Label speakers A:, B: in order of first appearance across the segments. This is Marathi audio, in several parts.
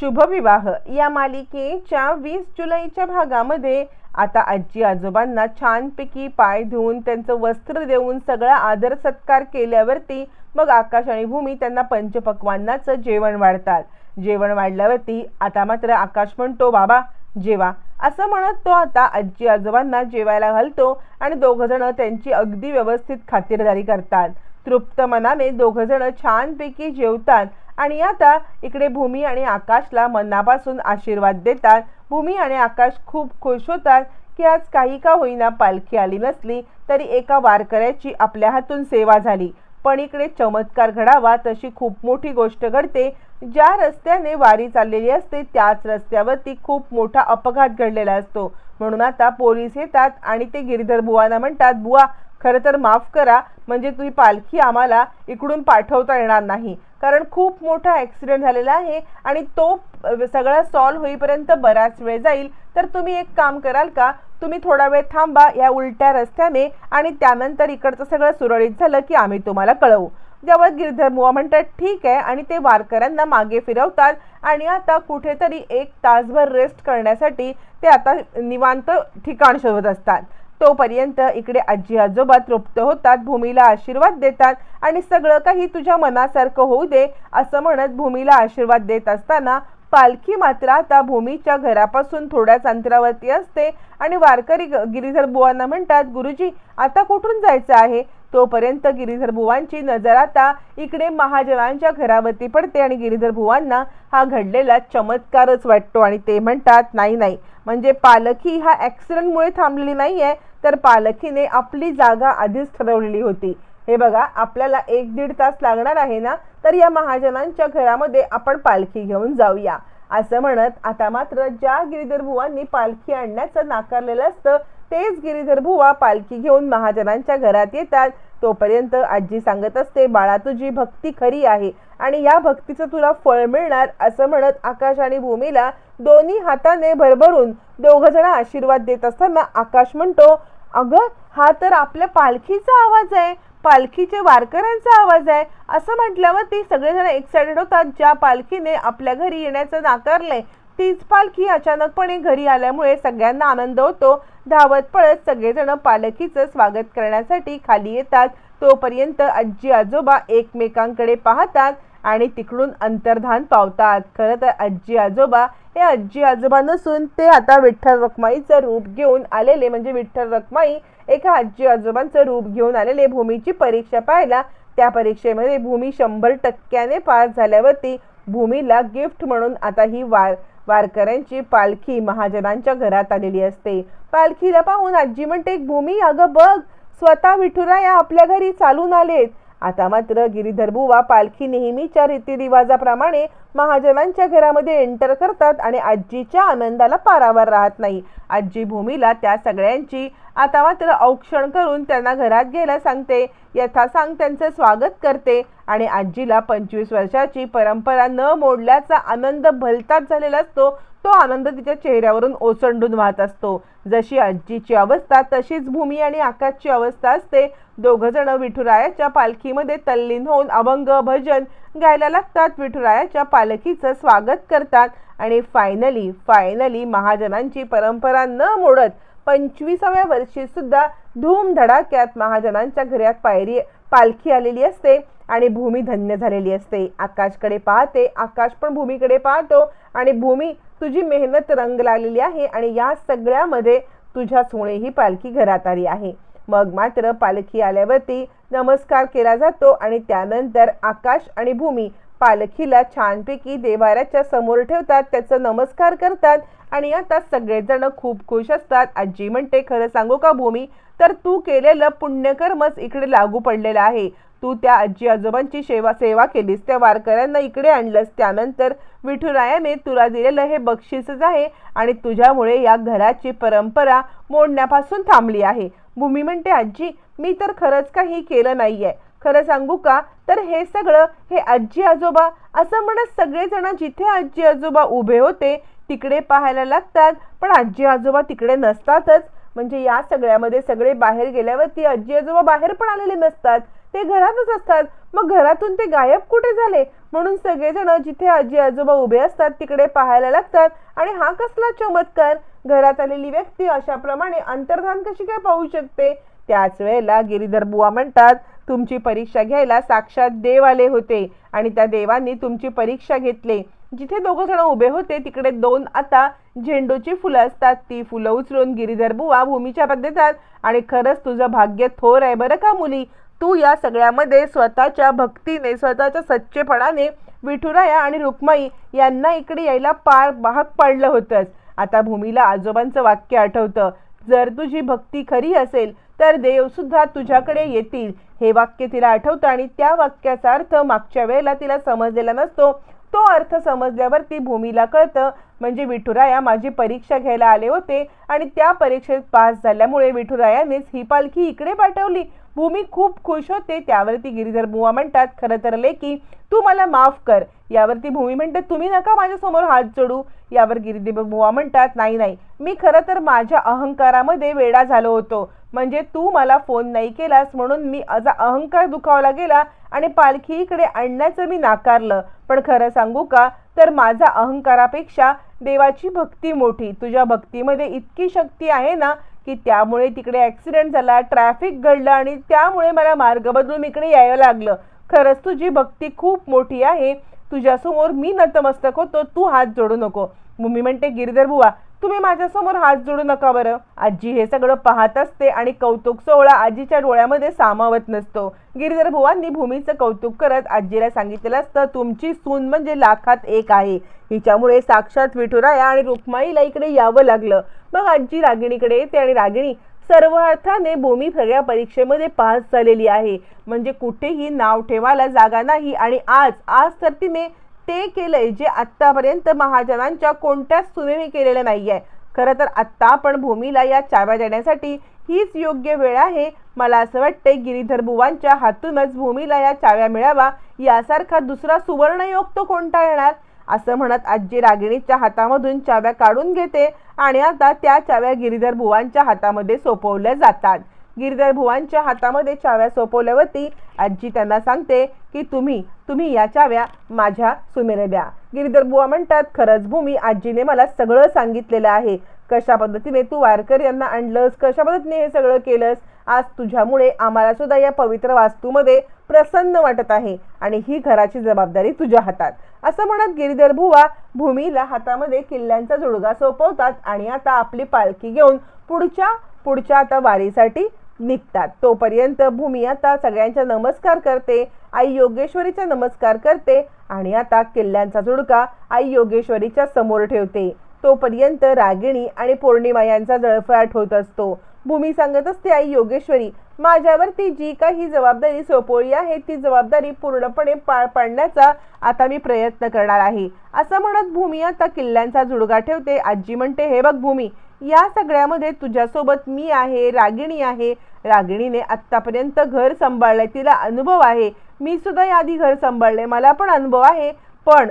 A: शुभविवाह. या मालिकेच्या वीस जुलैच्या भागामध्ये आता आजी आजोबांना छानपैकी पाय धुवून त्यांचं वस्त्र देऊन सगळा आदर सत्कार केल्यावरती मग आकाश आणि भूमी त्यांना पंचपक्वांनाचं जेवण वाढतात. जेवण वाढल्यावरती आता मात्र आकाश म्हणतो बाबा जेवा. असं म्हणत तो आता आजी आजोबांना जेवायला घालतो आणि दोघंजणं त्यांची अगदी व्यवस्थित खातिरदारी करतात. तृप्त मनाने दोघंजणं छानपैकी जेवतात आणि आता इकडे भूमी आणि आकाशला मनापासून आशीर्वाद देतात. भूमी आणि आकाश खूप खुश होतात की आज काही का होईना पालखी आली नसली तरी एका वारकऱ्याची आपल्या हातून सेवा झाली. पण इकडे चमत्कार घडावा तशी खूप मोठी गोष्ट घडते. ज्या रस्त्याने वारी चाललेली असते त्याच रस्त्यावरती खूप मोठा अपघात घडलेला असतो. म्हणून आता पोलीस येतात आणि ते गिरीधर बुवांना म्हणतात बुवा खरं तर माफ करा म्हणजे तुम्ही पालखी आम्हाला इकडून पाठवता येणार नाही. कारण खूप मोठा ॲक्सिडेंट झालेला आहे आणि तो सगळा सॉल्व होईपर्यंत बराच वेळ जाईल. तर तुम्ही एक काम कराल का? तुम्ही थोडा वेळ थांबा या उलट्या रस्त्याने आणि त्यानंतर इकडचं सगळं सुरळीत झालं की आम्ही तुम्हाला कळवू. तेव्हा गिरधर बुवा म्हणतात ठीक आहे. आणि ते वारकऱ्यांना मागे फिरवतात आणि आता कुठेतरी एक तासभर रेस्ट करण्यासाठी ते आता निवांत ठिकाण शोधत असतात. तोपर्यंत इकडे आजी आजोबा तृप्त होतात भूमीला आशीर्वाद देतात आणि सगळं काही तुझ्या मनासारखं होऊ दे असं म्हणत भूमीला आशीर्वाद देत असताना पालखी मात्र आता भूमीच्या घरापासून थोड्याच अंतरावरती असते आणि वारकरी गिरीधर बुवांना म्हणतात गुरुजी आता कुठून जायचं आहे? तोपर्यंत गिरीधर बुवांची नजर आता इकडे महाजनांच्या घरावरती पडते आणि गिरीधर बुवांना हा घडलेला चमत्कारच वाटतो आणि ते म्हणतात नाही नाही म्हणजे पालखी हा ॲक्सिडेंटमुळे थांबलेली नाही आहे तर पालखीने आपली जागा आधीच ठरवलेली होती. हे बघा आपल्याला एक दीड तास लागणार आहे ना तर या महाजनांच्या घरामध्ये आपण पालखी घेऊन जाऊया. असं म्हणत आता मात्र ज्या गिरीधर बुवांनी पालखी आणण्याचं नाकारलेलं असतं तेच गिरीधर बुवा पालखी घेऊन महाजनांच्या घरात येतात. तोपर्यंत आजी सांगत असते बाळा तुझी भक्ती खरी आहे आणि या भक्तीचं तुला फळ मिळणार असं म्हणत आकाश आणि भूमीला दोन्ही हाताने भरभरून दोघंजण आशीर्वाद देत असताना आकाश म्हणतो अगं हा तर आपल्या पालखीचा आवाज आहे पालखीचे वारकऱ्यांचा आवाज आहे असं म्हटल्यावर ती सगळेजण एक्सायटेड होतात. ज्या पालखीने आपल्या घरी येण्याचं नाकारलंय तीच पालखी अचानकपणे घरी आल्यामुळे सगळ्यांना आनंद होतो. धावत पळत सगळेजण पालखीचं स्वागत करण्यासाठी खाली येतात. तोपर्यंत आजी आजोबा एकमेकांकडे पाहतात आणि तिकडून अंतर्धान पावतात. खरं तर आजी आजोबा हे आजी आजोबा नसून ते आता विठ्ठल रखमाईचं रूप घेऊन आलेले म्हणजे विठ्ठल रखमाई एका आजी आजोबांचं रूप घेऊन आलेले भूमीची परीक्षा पाहायला. त्या परीक्षेमध्ये भूमी शंभर टक्क्याने पास झाल्यावरती भूमीला गिफ्ट म्हणून आता ही वार वारकऱ्यांची पालखी महाजनांच्या घरात आलेली असते. पालखीला पाहून आजी म्हणते भूमी अगं बघ स्वतः विठुराया आपल्या घरी चालून आलेत. आता मात्र गिरीधर बुवा पालखी नेहमीच्या रीतिरिवाजाप्रमाणे महाजनांच्या घरामध्ये एंटर करतात आणि आजीच्या आनंदाला पारावर राहत नाही. आजी भूमीला त्या सगळ्यांची आता मात्र औक्षण करून त्यांना घरात घ्यायला सांगते. यथासांग त्यांचं स्वागत करते आणि आजीला पंचवीस वर्षाची परंपरा न मोडल्याचा आनंद भलताच झालेला असतो. तो आनंद तिच्या चेहऱ्यावरून ओसंडून वाहत असतो. जशी आजीची अवस्था तशीच भूमी आणि आकाशची अवस्था असते. जण विठुरायाच्या पालखीमध्ये तल्लीन होऊन अभंग भजन गायला लागतात. विठुरायाच्या पालखीचं स्वागत करतात आणि फायनली फायनली महाजनांची परंपरा न मोडत पंचवीसाव्या वर्षी सुद्धा धूमधडाक्यात महाजनांच्या घरात पायरी पालखी आलेली असते आणि भूमी धन्य झालेली असते. आकाशकडे पाहते आकाश पण भूमीकडे पाहतो आणि भूमी तुझी मेहनत रंग लागलेली आहे आणि या सगळ्यामध्ये तुझ्या सोने ही पालखी घरात आली आहे. मग मात्र पालखी आल्यावरती नमस्कार केला जातो आणि त्यानंतर आकाश आणि भूमी पालखीला छानपैकी देवाऱ्याच्या समोर ठेवतात त्याचा नमस्कार करतात आणि आता सगळेजण खूप खुश असतात. आजी म्हणते खरं सांगू का भूमी? तर तू केलेलं पुण्यकर्मच इकडे लागू पडलेलं आहे. तू त्या आजी आजोबांची सेवा सेवा केलीस त्या वारकऱ्यांना इकडे आणलंस. त्यानंतर विठुरायाने तुला दिलेलं हे बक्षीसच आहे आणि तुझ्यामुळे या घराची परंपरा मोडण्यापासून थांबली आहे. भूमी म्हणते आजी मी तर खरंच काही केलं नाही आहे खरं सांगू का? तर हे सगळं हे आजी आजोबा असं म्हणत सगळेजण जिथे आजी आजोबा उभे होते तिकडे पाहायला लागतात. पण आजी आजोबा तिकडे नसतातच. म्हणजे या सगळ्यामध्ये सगळे बाहेर गेल्यावरती आजी आजोबा बाहेर पण आलेले नसतात. ते घरातच असतात. मग घरातून ते गायब कुठे झाले? म्हणून सगळेजण जिथे आजी आजोबा उभे असतात तिकडे पाहायला लागतात. आणि हा कसला चमत्कार? घरात आलेली व्यक्ती अशाप्रमाणे अंतर्धान कशी काय पाहू शकते? त्याच वेळेला गिरीधर बुवा म्हणतात तुमची परीक्षा घ्यायला साक्षात देव आले होते आणि त्या देवांनी तुमची परीक्षा घेतली. जिथे दोघं जण उभे होते तिकडे दोन आता झेंडूची फुलं असतात. ती फुलं उचलून गिरीधर बुवा भूमीच्या देतात आणि खरंच तुझं भाग्य थोर आहे बरं का मुली? तू या सगळ्यामध्ये स्वतःच्या भक्तीने स्वतःच्या सच्चेपणाने विठुराया आणि रुक्माई यांना इकडे यायला पार भाग पाडलं होतंस. आता भूमीला आजोबांचं वाक्य आठवतं. जर तुझी भक्ती खरी असेल तर देव सुद्धा तुझ्याकडे येतील. हे वाक्य तिला आठवतं आणि त्या वाक्याचा अर्थ मागच्या वेळेला तिला समजलेला नसतो. तो अर्थ समजल्यावर ती भूमीला कळतं. म्हणजे विठुराया माझी परीक्षा घ्यायला आले होते आणि त्या परीक्षेत पास झाल्यामुळे विठुरायानेच ही पालखी इकडे पाठवली. भूमी खूप खुश होते. त्यावरती गिरीधर बुवा म्हणतात खरं तर लेकी तू मला माफ कर. यावरती भूमी म्हणते तुम्ही नका माझ्यासमोर हात जोडू. यावर गिरीधर बुवा म्हणतात नाही नाही. मी खरं तर माझ्या अहंकारामध्ये वेडा झालो होतो. म्हणजे तू मला फोन नाही केलास म्हणून मी माझा अहंकार दुखावला गेला आणि पालखी इकडे आणण्याचं मी नाकारलं. पण खरं सांगू का तर माझा अहंकारापेक्षा देवाची भक्ती मोठी. तुझ्या भक्तीमध्ये इतकी शक्ती आहे ना की त्यामुळे तिकडे ॲक्सिडेंट झाला ट्रॅफिक घडलं आणि त्यामुळे मला मार्ग बदलून इकडे यायला लागलं. खरंच तुझी भक्ती खूप मोठी आहे. तुझ्यासमोर मी नतमस्तक होतो तू हात जोडू नको. मम्मी म्हणते गिरीधर बुवा तुम्ही माझ्यासमोर हात जोडू नका बरं. आजी हे सगळं पाहत असते आणि कौतुक सोहळा आजीच्या डोळ्यामध्ये सामावत नसतो. गिरीधर भुवांनी भूमीचं कौतुक करत आजीला सांगितलेलं असतं तुमची सून म्हणजे लाखात एक आहे. हिच्यामुळे साक्षात विठुराया आणि रुक्माईला इकडे यावं लागलं. मग आजी रागिणीकडे येते आणि रागिणी सर्व अर्थाने भूमी सगळ्या परीक्षेमध्ये पास झालेली आहे. म्हणजे कुठेही नाव ठेवायला जागा नाही आणि आज आज तर तिने ते केलंय जे आत्तापर्यंत महाजनांच्या कोणत्याच सुनेने केलेलं नाही आहे खरं तर आत्ता आपण भूमीला या चाव्या देण्यासाठी हीच योग्य वेळ आहे. मला असं वाटतंय गिरीधर बुवांच्या हातूनच भूमीला या चाव्या मिळावा यासारखा दुसरा सुवर्णयोग तो कोणता येणार? असं म्हणत आजी रागिणीच्या हातामधून चाव्या काढून घेते आणि आता त्या चाव्या गिरीधर बुवांच्या हातामध्ये सोपवल्या जातात. गिरीधर भुवांच्या हातामध्ये चाव्या सोपवल्यावरती आजी त्यांना सांगते की तुम्ही तुम्ही या चाव्या माझ्या सुमेरे द्या. गिरीधर बुवा म्हणतात खरंच भूमी आजीने मला सगळं सांगितलेलं आहे. कशा पद्धतीने तू वारकर यांना आणलंस? कशा पद्धतीने हे सगळं केलंस? आज तुझ्यामुळे आम्हाला सुद्धा या पवित्र वास्तूमध्ये प्रसन्न वाटत आहे आणि ही घराची जबाबदारी तुझ्या हातात. असं म्हणत गिरीधर भुवा भूमीला हातामध्ये किल्ल्यांचा जुडगा सोपवतात आणि आता आपली पालखी घेऊन पुढच्या पुढच्या आता वारीसाठी निघतात. तोपर्यंत भूमी आता सगळ्यांचा नमस्कार करते आई योगेश्वरीचा नमस्कार करते आणि आता किल्ल्यांचा झुडका आई योगेश्वरीच्या समोर ठेवते. तोपर्यंत रागिणी आणि पौर्णिमा यांचा जळफळाट होत असतो. भूमी सांगत असते आई योगेश्वरी माझ्यावरती जी काही जबाबदारी सोपवली आहे ती जबाबदारी पूर्णपणे पार पाडण्याचा आता मी प्रयत्न करणार आहे. असं म्हणत भूमी आता किल्ल्यांचा जुडगा ठेवते. आजी म्हणते हे बघ भूमी या सगळ्यामध्ये तुझ्यासोबत मी आहे रागिणी आहे. रागिणीने आत्तापर्यंत घर सांभाळलंय तिला अनुभव आहे. मी सुद्धा याआधी घर सांभाळले मला पण अनुभव आहे. पण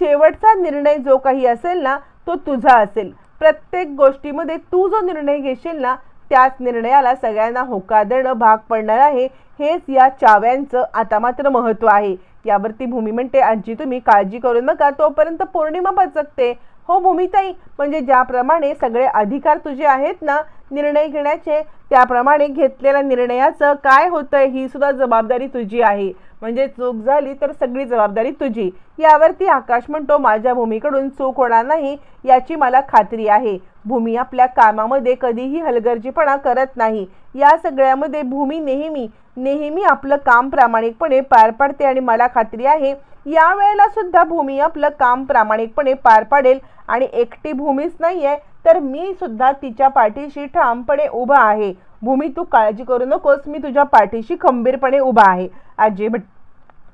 A: शेवटचा निर्णय जो काही असेल ना तो तुझा असेल. प्रत्येक गोष्टीमध्ये तू जो निर्णय घेशील ना त्याच निर्णयाला सगळ्यांना होकार देणं भाग पडणार आहे. हेच या चाव्यांचं आता मात्र महत्त्व आहे. यावरती भूमी म्हणते आजी तुम्ही काळजी करू नका. तोपर्यंत पौर्णिमा पचकते. हो भूमिताई म्हणजे ज्याप्रमाणे सगळे अधिकार तुझे आहेत ना निर्णय घेण्याचे त्याप्रमाणे घेतलेल्या निर्णयाचं काय होतंय ही सुद्धा जबाबदारी तुझी आहे. म्हणजे चूक झाली तर सगळी जबाबदारी तुझी. यावरती आकाश म्हणतो माझ्या भूमीकडून चूक होणार नाही याची मला खात्री आहे. भूमी आपल्या कामामध्ये कधीही हलगर्जीपणा करत नाही. या सगळ्यामध्ये भूमी नेहमी नेहमी आपलं काम प्रामाणिकपणे पार पाडते आणि मला खात्री आहे यावेळेला सुद्धा भूमी आपलं काम प्रामाणिकपणे पार पाडेल आणि एकटी भूमीच नाही आहे तर मी सुद्धा तिच्या पाठीशी ठामपणे उभा आहे. भूमी तू काळजी करू नकोस मी तुझ्या पाठीशी खंबीरपणे उभा आहे. आजी म्हण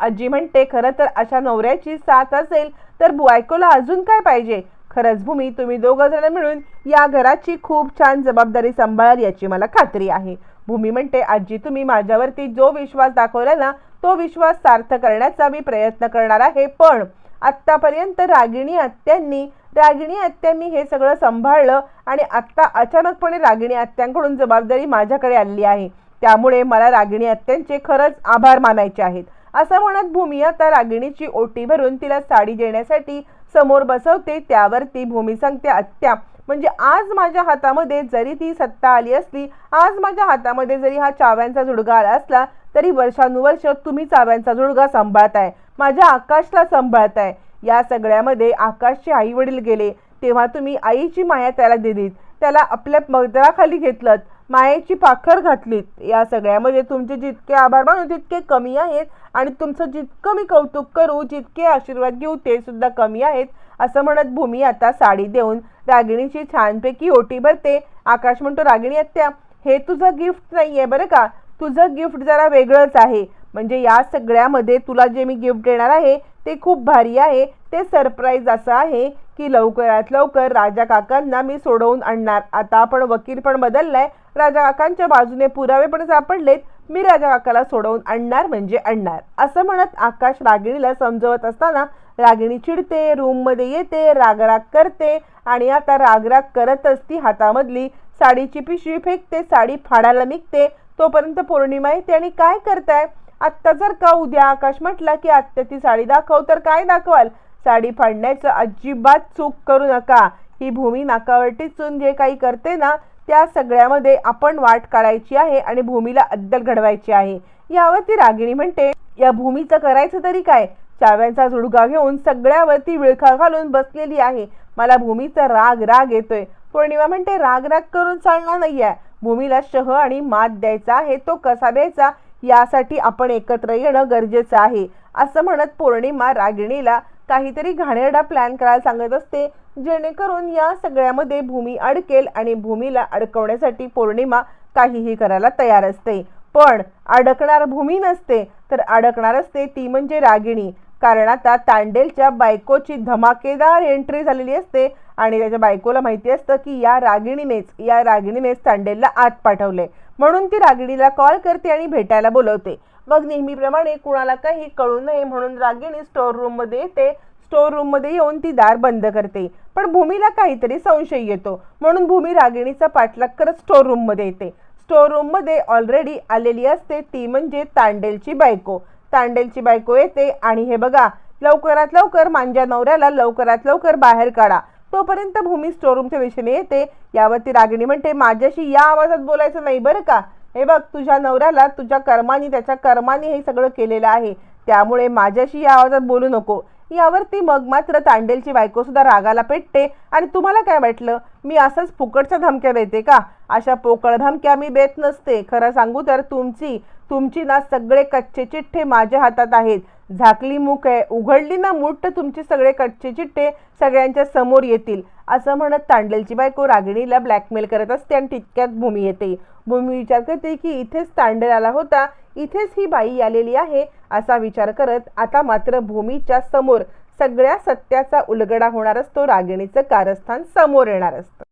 A: आजी म्हणते खरं तर अशा नवऱ्याची साथ असेल तर बायकोला अजून काय पाहिजे? खरंच भूमी तुम्ही दोघं जण मिळून या घराची खूप छान जबाबदारी सांभाळाल याची मला खात्री आहे. भूमी म्हणते आजी तुम्ही माझ्यावरती जो विश्वास दाखवला ना तो विश्वास सार्थ करण्याचा मी प्रयत्न करणार आहे. पण आत्तापर्यंत रागिणी आत्यांनी रागिणी आत्यांनी हे सगळं सांभाळलं आणि आत्ता अचानकपणे रागिणी आत्यांकडून जबाबदारी माझ्याकडे आलेली आहे. त्यामुळे मला रागिणी आत्यांचे खरंच आभार मानायचे आहेत. असं म्हणत भूमी आता रागिणीची ओटी भरून तिला साडी देण्यासाठी समोर बसवते. त्यावर ती भूमी सांगते आत्या म्हणजे आज माझ्या हातामध्ये जरी ती सत्ता आली असली आज माझ्या हातामध्ये जरी हा चाव्यांचा जुडगा आला असला तरी वर्षानुवर्ष तुम्ही चाव्यांचा जुडगा सांभाळताय माझ्या आकाशला सांभाळताय. या सगळ्यामध्ये आकाशचे आई वडील गेले. तेव्हा तुम्ही आईची माया त्याला दिलीत. त्याला आपल्या मगदराखाली घेतलं मायेची पाखर घातलीत या सगळ्यामध्ये म्हणजे तुमचे जितके आभार मानू तितके कमी आहेत आणि तुमचं जितकं मी कौतुक करू जितके आशीर्वाद घेऊ ते सुद्धा कमी आहेत असं म्हणत भूमी आता साडी देऊन रागिणीची छानपैकी ओटी भरते. आकाश म्हणतो रागिणी आत्या हे तुझं गिफ्ट नाही आहे बरं का? तुझं गिफ्ट जरा वेगळंच आहे. म्हणजे या सगळ्यामध्ये तुला जे मी गिफ्ट देणार आहे ते खूप भारी आहे. ते सरप्राईज असं आहे की लवकरात लवकर राजा काकांना मी सोडवून आणणार. आता आपण वकील पण बदललाय. राजा काकांच्या बाजूने पुरावे पण सापडलेत. मी राजा काकाला सोडवून आणणार म्हणजे आणणार. असं म्हणत आकाश रागिणीला समजवत असताना रागिणी चिडते रूममध्ये येते रागराग करते आणि आता रागराग करतच ती हातामधली साडीची पिशवी फेकते साडी फाडायला निघते. तोपर्यंत पौर्णिमा येते आणि काय करताय? आत्ता जर का उद्या आकाश म्हटला की आत्ता ती साडी दाखव तर काय दाखवाल? साडी फाडण्याचं अजिबात चूक करू नका. ही भूमी नाकावर टिचून जे काही करते ना त्या सगळ्यामध्ये आपण वाट काढायची आहे आणि भूमीला अद्दल घडवायची आहे. यावरती रागिणी म्हणते या भूमीचं करायचं तरी काय? चाव्यांचा झुडगा घेऊन सगळ्यावरती विळखा घालून बसलेली आहे. मला भूमीचा राग राग येतोय. पौर्णिमा म्हणते राग राग करून चालणार नाहीये. भूमीला शह आणि मात द्यायचा आहे तो कसा द्यायचा? यासाठी आपण एकत्र येणं गरजेचं आहे. असं म्हणत पौर्णिमा रागिणीला काहीतरी घाणेरडा प्लॅन करायला सांगत असते. जेणेकरून या सगळ्यामध्ये भूमी अडकेल आणि भूमीला अडकवण्यासाठी पौर्णिमा काहीही करायला तयार असते. पण अडकणार भूमी नसते तर अडकणार असते ती म्हणजे रागिणी. कारण आता तांडेलच्या बायकोची धमाकेदार एंट्री झालेली असते आणि त्याच्या बायकोला माहिती असतं की या रागिणीनेच या रागिणीनेच तांडेलला आत पाठवले. म्हणून ती रागिणीला कॉल करते आणि भेटायला बोलवते. मग नेहमीप्रमाणे कुणाला काही कळू नये म्हणून रागिणी स्टोर रूममध्ये येते. स्टोर रूममध्ये येऊन ती दार बंद करते. पण भूमीला काहीतरी संशय येतो. म्हणून भूमी रागिणीचा पाठलाग करत स्टोर रूममध्ये येते. स्टोर रूममध्ये ऑलरेडी आलेली असते ती म्हणजे तांडेलची बायको. तांडेलची बायको येते आणि हे बघा लवकरात लवकर मांजा नवऱ्याला लवकरात लवकर बाहेर काढा. तोपर्यंत भूमी स्टोरूमच्या दिशेने येते. यावरती रागिणी म्हणते माझ्याशी या आवाजात बोलायचं नाही बरं का? हे बघ तुझ्या नवऱ्याला तुझ्या कर्मानी त्याच्या कर्मानी हे सगळं केलेलं आहे. त्यामुळे माझ्याशी या आवाजात बोलू नको. यावरती मग मात्र तांडेलची बायको सुद्धा रागाला पेटते. आणि तुम्हाला काय वाटलं? मी असंच फुकटच्या धमक्या देते का? अशा पोकळ धमक्या मी देत नसते. खरं सांगू तर तुमची तुमची ना सगळे कच्चे चिठ्ठे माझ्या हातात आहेत. झाकली मुख आहे उघडली ना मुठ तुमचे सगळे कच्चे चिठ्ठे सगळ्यांच्या समोर येतील. असं म्हणत तांडेलची बायको रागिणीला ब्लॅकमेल करत असते आणि तितक्यात भूमी येते. भूमी विचार करते की इथेच तांडेल आला होता इथेच ही बाई आलेली आहे असा विचार करत आता मात्र भूमीच्या समोर सगळ्या सत्याचा उलगडा होणार असतो रागिणीचं कारस्थान समोर येणार असतं.